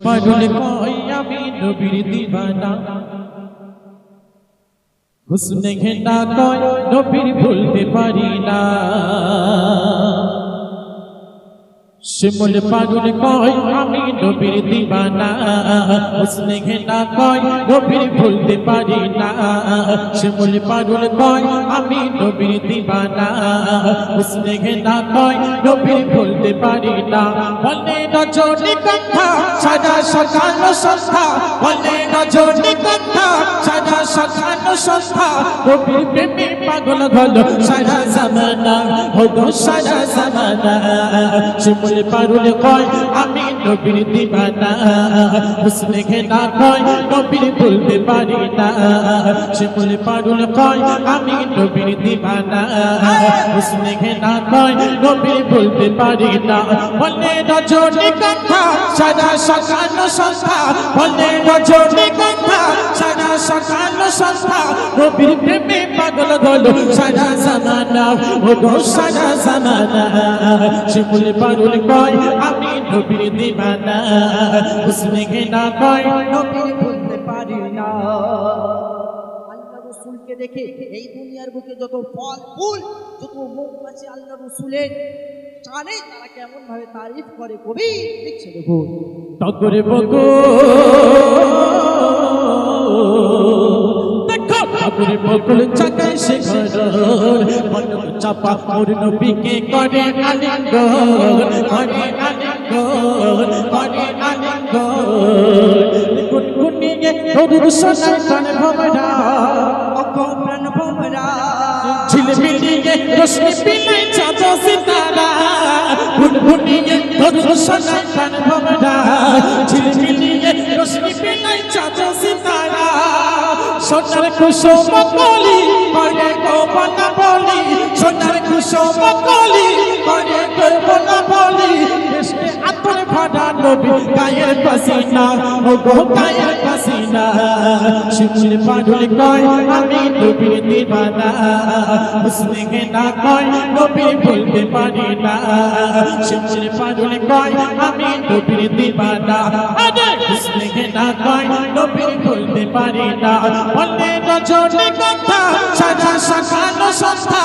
আমি হুসনে কয়, নবীর ভুলতে পারি না। শিমুল কয়, আমি নবীর দিবানা। হুসনে কয়, নবীর ভুলতে পারি না। শিমুল কয়, আমি নবীর দিবানা। হুসনে কয়, নবীর ভুলতে পারি না। বলে কথা সাদা সকাল সন্ধ্যা, বলে রজনী কথা। সাদা সকাল সন্ধ্যা নবীর প্রেমে পাগল হলো। সারা জামানা হলো সারা জামানা, শিমুল পারুল কয়, আমি নবীর দিবানা। হুসনে ঘেনা কয়, নবীর ভুলতে পারি না। শিমুল পারুল কয়, আমি নবীর দিবানা। হুসনে ঘেনা কয়, নবীর ভুলতে পারি না। বলে রজনী কথা। সারা সকাল সন্ধ্যা বলে রজনী কথা সারা সকাল সন্ধ্যা, নবীর প্রেমে পাগল হলো সারা জামানা, ও গো, সারা জামানা। শিমুল পারুল কয়, আমি নবীর দিবানা। হুসনে ঘেনা কয়, নবীর ভুলতে পারি না। দেখে এই দুনিয়ার বুকে যত ফল, ফুল, যত মৌমাছি আল্লাহ রসুলের জানে তারা কেমন ভাবে তারিফ করে কবি দেখছে দেখুন। টগরে বগো দেখো টগরে বগল চাকায় ঘর। মন চাপা মোর নবীকে করে আলিঙ্গ করে আলিঙ্গ করে আলিঙ্গ গুনগুনিয়ে শোনায় প্রাণ ভমরা ঝিলমিলিয়ে রশ্মি পিলাই চাঁদ সিতারা গুনগুনিয়ে দরুদ শোনায় প্রাণ ভমরা ঝিলমিলিয়ে রশ্মি পিলাই চাঁদ সিতারা। সোনার কুসুম কলি করে গোপন বলি, সোনার কুসুম কলি করে গোপন বলি দেশে আতর ভরা নবী গায়ের পাসিনা। ও গো গায়ের পাসিনা। শিমুল পাগল কয়, আমি নবীর দিবানা। হুসনে গেনা কয় নবী বলতে পারি না। শিমুল পাগল কয়, আমি নবীর দিবানা। আরে হুসনে গেনা কয় নবী বলতে পারি না। বলে রজনী সাজা সকাল সন্ধ্যা।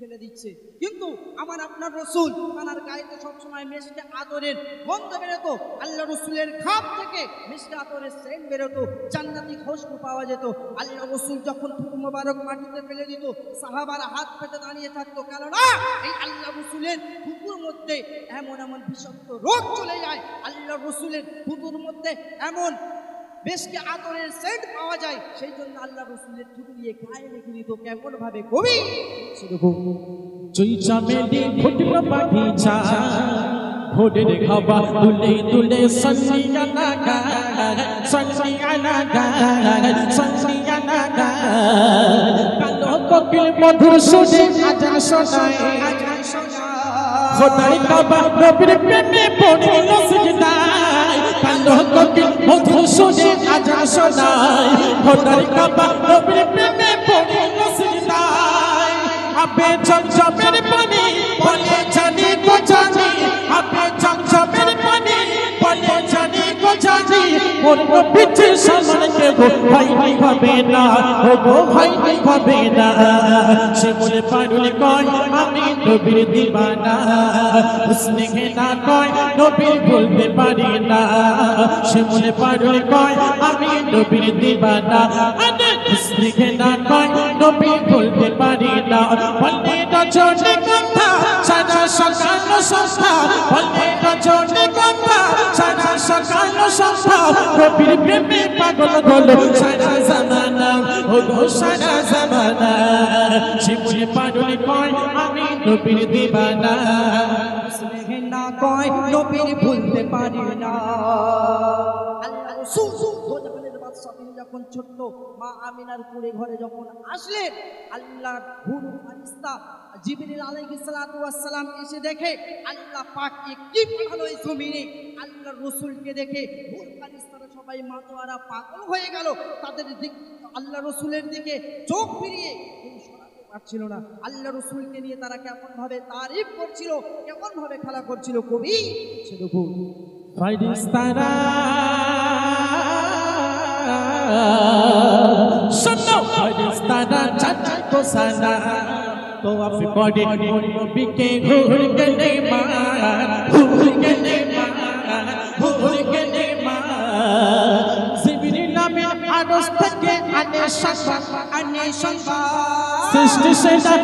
ফেলে দিচ্ছে। কিন্তু আমার আপনার রসুল, তার গায়েতে সবসময় মেশকে আদরের গন্ধ বেরোতো, আল্লাহ রসুলের খাপ থেকে মিষ্টি আদরের সেন্ট বেরোতো, জান্নাতি খুশবু পাওয়া যেত। আল্লাহ রসুল যখন মোবারক মাটিতে ফেলে দিত, সাহাবারা হাত পেতে দাঁড়িয়ে থাকতো, কেননা এই আল্লাহ রসুলের থুতুর মধ্যে এমন এমন বিষাক্ত রোগ চলে যায়। আল্লাহ রসুলের থুতুর মধ্যে এমন বেশকে আতরের সেন্ট পাওয়া যায় সেই জন্য আল্লাহ রসুলের থুতু নিয়ে গায়ে রেখে দিত কেমন ভাবে কবি। সেরকম চুই ফুটলো বাগিচা, ভোরের খাবা তুলে তুলে সন্নিয়া নবীর প্রেমে পড়িল সিজদায় কালো কোকিল মধুর সুরে আজা শোনায় খোদাই কাবা নবীর প্রেমে পড়িল সিজদায় আবে চমচমের পানি বলে জানি গো জানি। আবে চমচমের পানি গো ভাই হবে না, ও গো ভাই হবে না। সে বলে পারুল কয়, আমি নবীর দিবানা। হুসনে ঘেনা কয়, নবীর বলতে পারি না। সে বলে পারুল কয়, আমি নবীর দিবানা। হুসনে ঘেনা কয়, নবীর বলতে পারি না। বলতে রজনী কথা, সারা সকাল সন্ধ্যা। বলতে রজনী কথা, সারা সকাল সন্ধ্যা। নবীর প্রেমে পাগল হলো সারা জামানা ও গো সারা জামানা শিবজি পাগল কয়, আমি নবীর দিবানা। না কয়, নবীর ভুলতে পারি না। আল্লাহ তিনি যখন ছোট্ট, মা আমিনার কুড়ে ঘরে যখন আসলেন আল্লাহ হুরু ফারিস্তা সালাতু ওয়াস এসে দেখে, আল্লাহ পাক কি পাঠালো এই জমিনে। আল্লাহর রসুলকে দেখে হুর ফারিস্তারা সবাই মাতোয়ারা পাগল হয়ে গেল। তাদের দিক, আল্লাহ রসুলের দিকে চোখ ফিরিয়ে পারছিল না। আল্লাহ রসুলকে নিয়ে তারা কেমন ভাবে তারিফ করছিল কেমন ভাবে খেলা করছিল, কবি সে দেখুন ফারিস্তারা শোনো ফেরেশতারা চাচা কো সানা তো আপ পড়ে নবীকে ঘুর গলে মার ঘুর গলে মার ঘুর গলে মার জিবরিল নামে আরশ থেকে আনে সংবাদ সৃষ্টি সেরা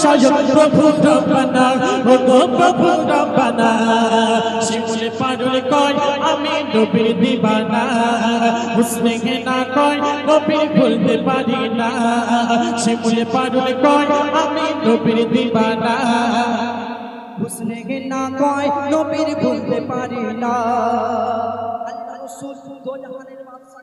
স্বয়ং প্রভু রব্বানা ও গো প্রভু রব্বানা। শিমুলে পারুল কয়, আমি নবীর দিবানা। হুসনে না কয়, নবীর ভুলতে পারি না। শিমুলে পারুল কয়, আমি নবীর দিবানা। হুসনে না কয়, নবীর ভুলতে পারি না। আল্লাহ রাসূল দোজাহানের বাদশা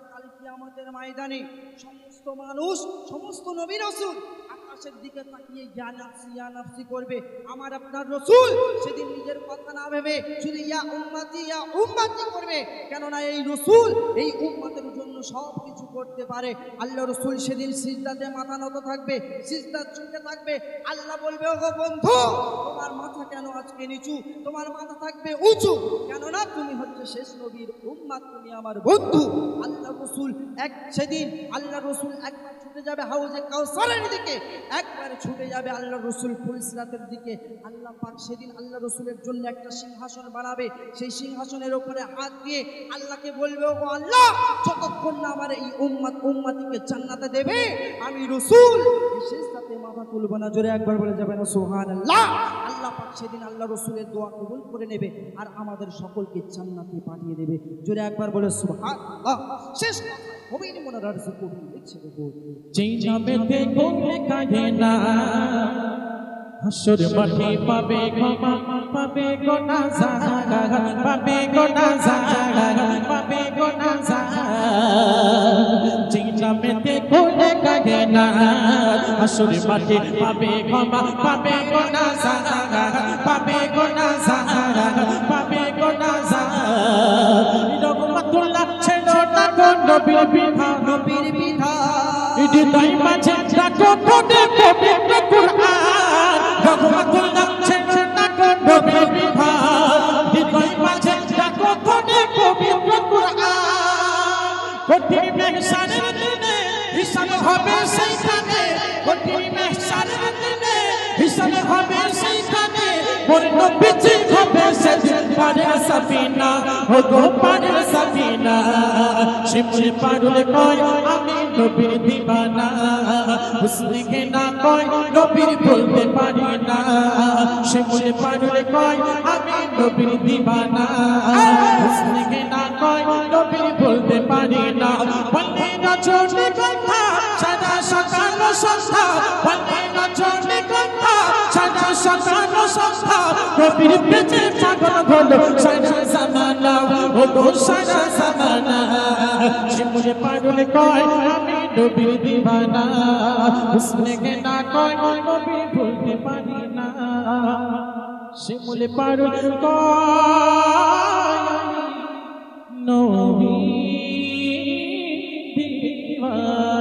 কিয়ামতের ময়দানে সমস্ত মানুষ, সমস্ত নবী রাসূল আকাশের দিকে তাকিয়ে ইয়া নাফসি ইয়া নাফসি করবে। আমার আপনার রসুল সেদিন নিজের কথা না ভেবে শুধু ইয়া উম্মতি ইয়া উম্মতি করবে। কেননা এই রসুল এই উম্মতের জন্য সব কিছু করতে পারে। আল্লাহ রসুল সেদিন সিজদাতে মাথা নত থাকবে সিজদার চুকে থাকবে। আল্লাহ বলবে, ওগো বন্ধু, তোমার মাথা কেন আজকে নিচু? তোমার মাথা থাকবে উঁচু। কেননা তুমি হচ্ছে শেষ নবীর উম্মাত, তুমি আমার বন্ধু। আল্লাহ এক সেদিন আল্লাহ রসুল একবার ছুটে যাবে হাউজে কাউসারের দিকে, একবার ছুটে যাবে আল্লাহ রসুল ফুলসিরাতের দিকে। আল্লাহ পাক সেদিন আল্লাহ রসুলের জন্য একটা সিংহাসন বানাবে। সেই সিংহাসনের ওপরে হাত দিয়ে আল্লাহকে বলবে, ও আল্লাহ, যতক্ষণ না আমার এই উম্মাত উম্মাতিকে জান্নাতে দেবে, আমি রসুল, বিশেষ তাতে মাথা তুলব না। জোরে একবার বলে যাবে না সোহান আল্লাহ আল্লাহ পাক সেদিন আল্লাহ রসুলের দোয়া কবুল করে নেবে আর আমাদের সকলকে জান্নাতে পাঠিয়ে দেবে। জোরে একবার বলে সোহান শেষ কথা কবির মনের কবি লিখছে দেখো চিনাবেতে ঘুমলে কাঁদে না। হাসুর মাঠে পাবে ক্ষমা পাবে গোনা জাগা পাবে গোনা জাগা পাবে গোনা জাগা চিনাবেতে খুলে কাগে না হাসুর মাঠে পাবে ক্ষমা পাবে গোনা সাহারা পাবে গোনা সাহারা পাবে গোনা সাহারা। নবীর বিধা নবীর বিধান। হৃদয় মাঝে ডাকো পড়ে পবিত্র মোর নবীজি হবে সেদিন পারের সাফিনা ও গো পারের সাফিনা। শিমুল পারুল কয়, আমি নবীর দিবানা। হুসনে না কয়, নবীর বলতে পারি না। শিমুল পারুল কয়, আমি নবীর দিবানা। হুসনে না কয়, নবীর বলতে পারি না। রজনী কথা সারা সকাল সন্ধ্যা বলে রজনী কথা সারা সকাল সন্ধ্যা, নবীর পেটে পাগল হলো, সারা জামানা গো সারা জামানা। শিমুলে পাগল কয়, আমি নবীর দিবানা। হুসনে না কয়, নবী না। পাগল কয় নবী Oh.